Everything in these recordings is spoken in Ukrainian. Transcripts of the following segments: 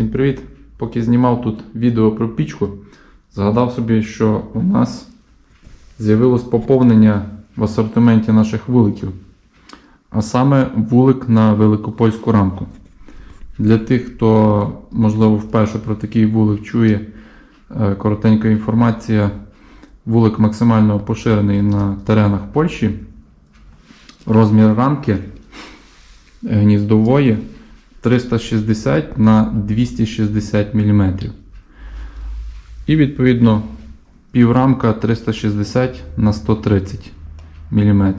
Всім привіт! Поки знімав тут відео про пічку, згадав собі, що у нас з'явилось поповнення в асортименті наших вуликів. А саме вулик на великопольську рамку. Для тих, хто, можливо, вперше про такий вулик чує, е, коротенька інформація. Вулик максимально поширений на теренах Польщі. Розмір рамки е, гніздової 360 на 260 мм. І відповідно піврамка 360 на 130 мм.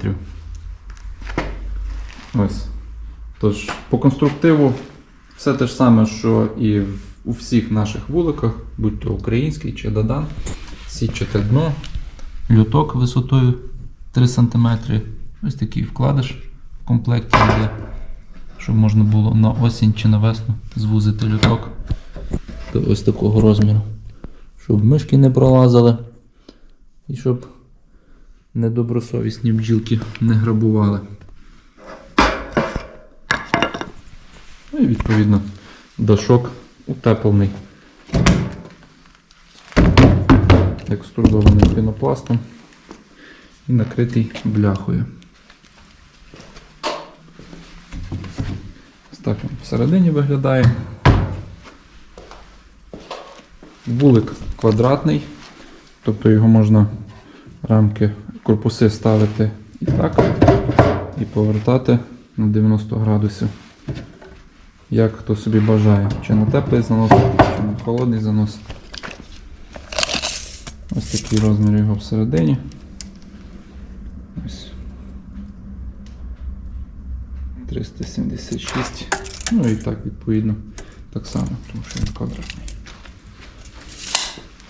Ось. Тож, по конструктиву все те ж саме, що і у всіх наших вуликах, будь то український чи Дадан. Січате дно, люток висотою 3 см. Ось такий вкладиш в комплекті йде щоб можна було на осінь чи на весну звузити люток до ось такого розміру. Щоб мишки не пролазили і щоб недобросовісні бджілки не грабували. Ну і відповідно дашок утеплений. Екструдований пінопластом і накритий бляхою. Так він всередині виглядає. Вулик квадратний, тобто його можна рамки, корпуси ставити і так, і повертати на 90 градусів. Як хто собі бажає, чи на теплий занос, чи на холодний занос. Ось такий розмір його всередині. 376. Ну і так, відповідно, так само, тому що він квадратний.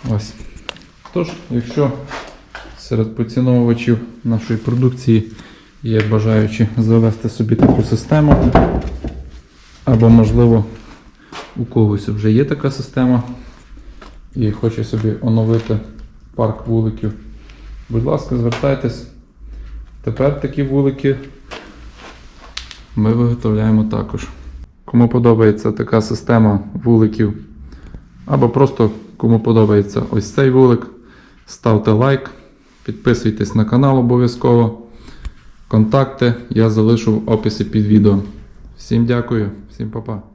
Ось. Тож, якщо серед поціновувачів нашої продукції є бажаючі завести собі таку систему, або, можливо, у когось вже є така система і хоче собі оновити парк вуликів, будь ласка, звертайтесь. Тепер такі вулики ми виготовляємо також. Кому подобається така система вуликів, або просто кому подобається ось цей вулик, ставте лайк, підписуйтесь на канал обов'язково. Контакти я залишу в описі під відео. Всім дякую, всім па-па.